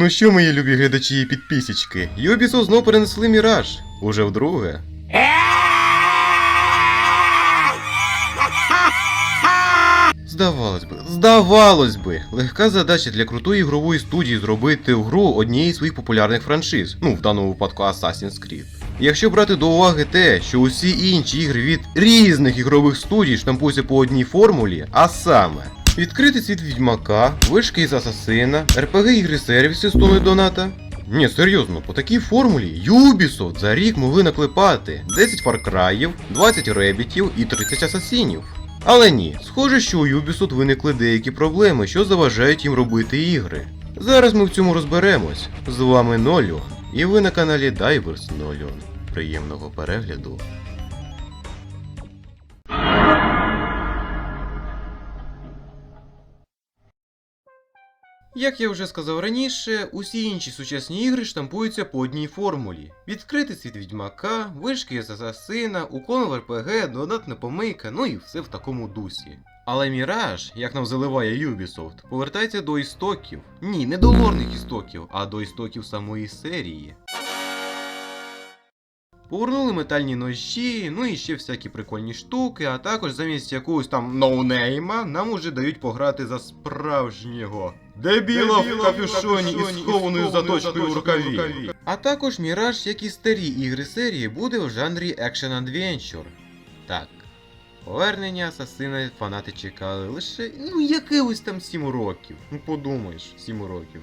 Ну що, мої любі глядачі і підписчики, Ubisoft знов перенесли Міраж. Уже вдруге. Здавалось би, здавалось би, легка задача для крутої ігрової студії зробити гру однієї з своїх популярних франшиз, ну в даному випадку Assassin's Creed. Якщо брати до уваги те, що усі інші ігри від різних ігрових студій штампуються по одній формулі, а саме відкритий світ відьмака, вишки із Асасина, RPG ігри сервіси з тоною доната. Ні, серйозно, по такій формулі Ubisoft за рік могли наклепати 10 Far Cry'їв, 20 Ребітів і 30 асасінів. Але ні, схоже, що у Ubisoft виникли деякі проблеми, що заважають їм робити ігри. Зараз ми в цьому розберемось. З вами Ноліон, і ви на каналі Divers Ноліон. Приємного перегляду. Як я вже сказав раніше, усі інші сучасні ігри штампуються по одній формулі: відкритий світ відьмака, вишки з асасина, уклон в РПГ, додатна помийка, ну і все в такому дусі. Але Міраж, як нам заливає Ubisoft, повертається до істоків. Ні, не до лорних істоків, а до істоків самої серії. Повернули метальні ножі, ну і ще всякі прикольні штуки, а також замість якогось там ноунейма нам уже дають пограти за справжнього. Дебіла в капюшоні із схованою заточкою в рукаві. А також Міраж, як і старі ігри серії, буде в жанрі Action Adventure. Так. Повернення асасина фанати чекали лише, ну, якихось там 7 років. Ну подумаєш, 7 років.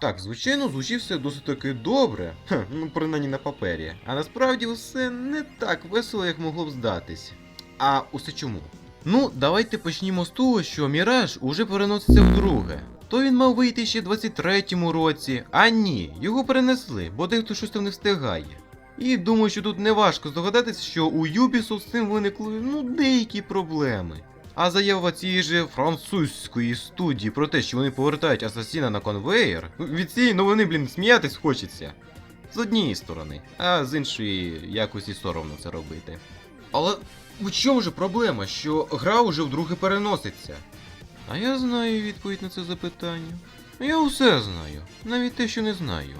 Так, звичайно, звучить все досить таки добре, Ха, ну принаймні на папері. А насправді все не так весело, як могло б здатись. А усе чому? Ну, давайте почнімо з того, що Міраж уже переноситься вдруге. То він мав вийти ще в 23-му році, а ні, його перенесли, бо дехто щось там не встигає. І думаю, що тут не важко здогадатися, що у Ubisoft з цим виникли ну деякі проблеми. А заява цієї же французької студії про те, що вони повертають асасіна на конвейер, від цієї новини, блін, сміятись хочеться. З однієї сторони, а з іншої якось і соромно це робити. Але у чому ж проблема, що гра уже вдруге переноситься? А я знаю відповідь на це запитання. Я усе знаю, навіть те, що не знаю.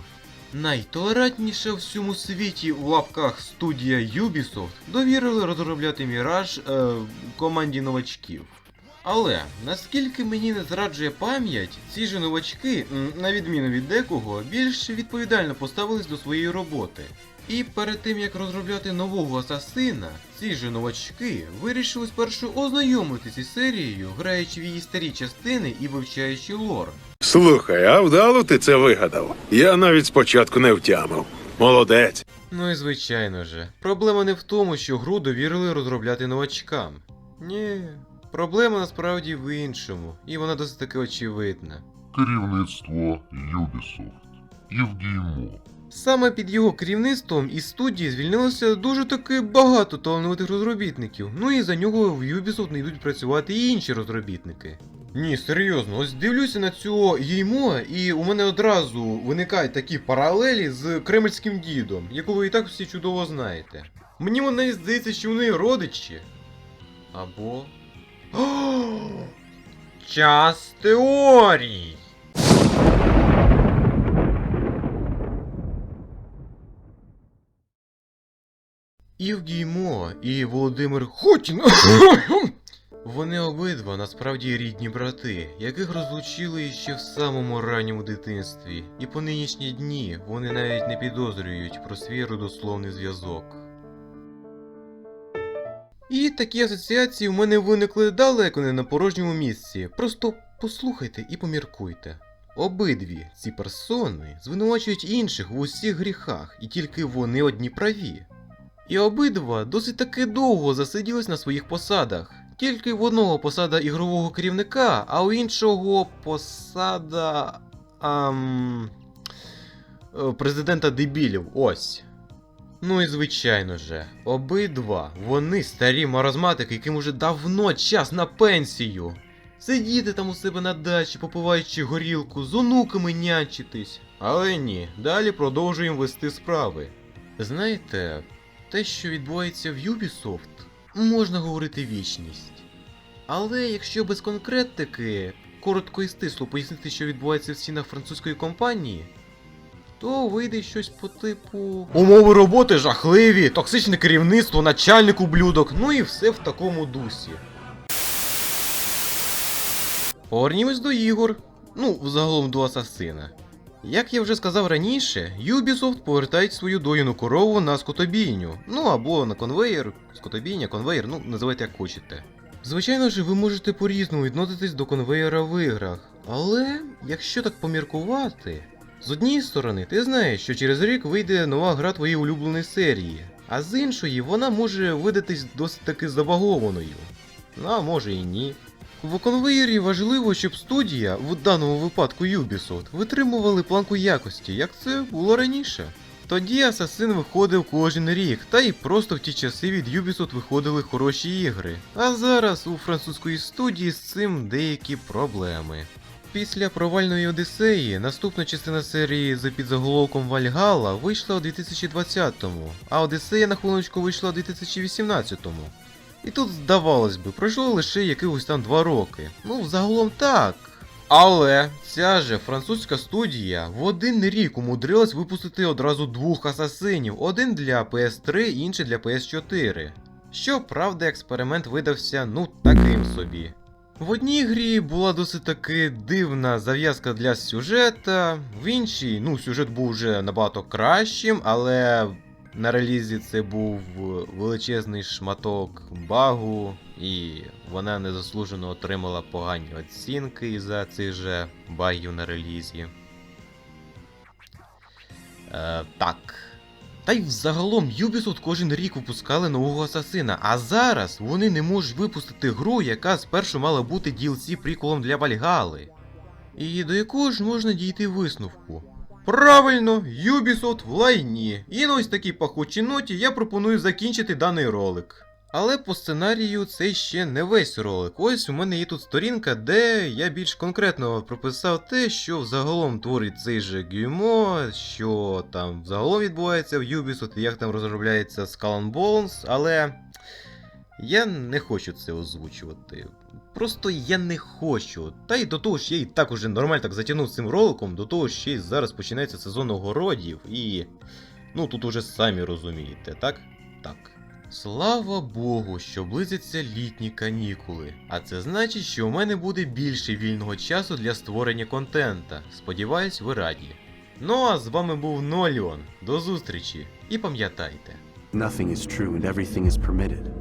Найтолерантніша в всьому світі в лапках студія Ubisoft довірили розробляти Міраж е, команді новачків. Але наскільки мені не зраджує пам'ять, ці ж новачки, на відміну від декого, більш відповідально поставились до своєї роботи. І перед тим як розробляти нового асасина, ці ж новачки вирішили спершу ознайомитися із серією, граючи в її старі частини і вивчаючи лор. Слухай, а вдало ти це вигадав? Я навіть спочатку не втямив. Молодець. Ну і звичайно же, проблема не в тому, що гру довірили розробляти новачкам. Ні, проблема насправді в іншому, і вона досить таки очевидна. керівництво Ubisoft. Євгіймо. Саме під його керівництвом із студії звільнилося дуже таки багато талановитих розробітників, ну і за нього в Ubisoft не йдуть працювати і інші розробітники. Ні, серйозно, ось дивлюся на цього їймо, і у мене одразу виникають такі паралелі з кремльським дідом, якого ви і так всі чудово знаєте. Мені навіть здається, що вони родичі. Або. Час теорій! Євгіймо і Володимир Хотін. Вони обидва насправді рідні брати, яких розлучили ще в самому ранньому дитинстві, і по нинішні дні вони навіть не підозрюють про свій родословний зв'язок. І такі асоціації у мене виникли далеко не на порожньому місці. Просто послухайте і поміркуйте. Обидві ці персони звинувачують інших в усіх гріхах, і тільки вони одні праві. І обидва досить таки довго засиділись на своїх посадах. Тільки в одного посада ігрового керівника, а у іншого посада. Ам... е, президента дебілів. Ось. Ну і звичайно же, обидва вони старі маразматики, яким уже давно час на пенсію. Сидіти там у себе на дачі, попиваючи горілку, з онуками нянчитись. Але ні, далі продовжуємо вести справи. Знаєте, те, що відбувається в Ubisoft, можна говорити вічність. Але якщо без конкретики, коротко і стисло пояснити, що відбувається в стінах французької компанії, то вийде щось по типу. Умови роботи жахливі, токсичне керівництво, начальник ублюдок, ну і все в такому дусі. Повернімось до ігор. Ну, загалом до Асасина. Як я вже сказав раніше, Ubisoft повертають свою доїну корову на скотобійню. Ну або на конвейер, скотобійня, конвейер, ну називайте як хочете. Звичайно ж, ви можете по-різному відноситись до конвейера в іграх, але якщо так поміркувати, з однієї сторони, ти знаєш, що через рік вийде нова гра твоєї улюбленої серії, а з іншої вона може видатись досить таки забагованою. Ну, а може і ні. В конвеєрі важливо, щоб студія, в даному випадку Ubisoft, витримували планку якості, як це було раніше. Тоді Assassin виходив кожен рік, та й просто в ті часи від Ubisoft виходили хороші ігри. А зараз у французької студії з цим деякі проблеми. Після провальної Одіссеї наступна частина серії за підзаголовком Вальгала вийшла у 2020-му, а Одіссея на хвилиночку вийшла у 2018-му. І тут, здавалось би, пройшло лише якихось там два роки. Ну, загалом так. Але ця же французька студія в один рік умудрилась випустити одразу двох асасинів: один для PS3, інший для PS4. Щоправда, експеримент видався ну таким собі. В одній грі була досить таки дивна зав'язка для сюжета, в іншій, ну, сюжет був вже набагато кращим, але на релізі це був величезний шматок багу, і вона незаслужено отримала погані оцінки за цих же багів на релізі. Е, так. Та й взагалом Ubisoft кожен рік випускали нового асасина, а зараз вони не можуть випустити гру, яка спершу мала бути DLC приколом для Вальгали. І до якого ж можна дійти висновку? Правильно, Ubisoft в лайні. І на ось такій пахучій ноті я пропоную закінчити даний ролик. Але по сценарію це ще не весь ролик. Ось у мене є тут сторінка, де я більш конкретно прописав те, що взагалом творить цей же Гюмо, що там взагалом відбувається в Ubisoft, як там розробляється Skull Bones, але я не хочу це озвучувати. Просто я не хочу. Та й до того ж я і так уже нормально так затягнув цим роликом, до того ще й зараз починається сезон огородів, і. Ну тут уже самі розумієте, так? Так. Слава Богу, що близяться літні канікули. А це значить, що у мене буде більше вільного часу для створення контента. Сподіваюсь, ви раді. Ну а з вами був Ноліон. До зустрічі і пам'ятайте. Nothing is true and everything is permitted.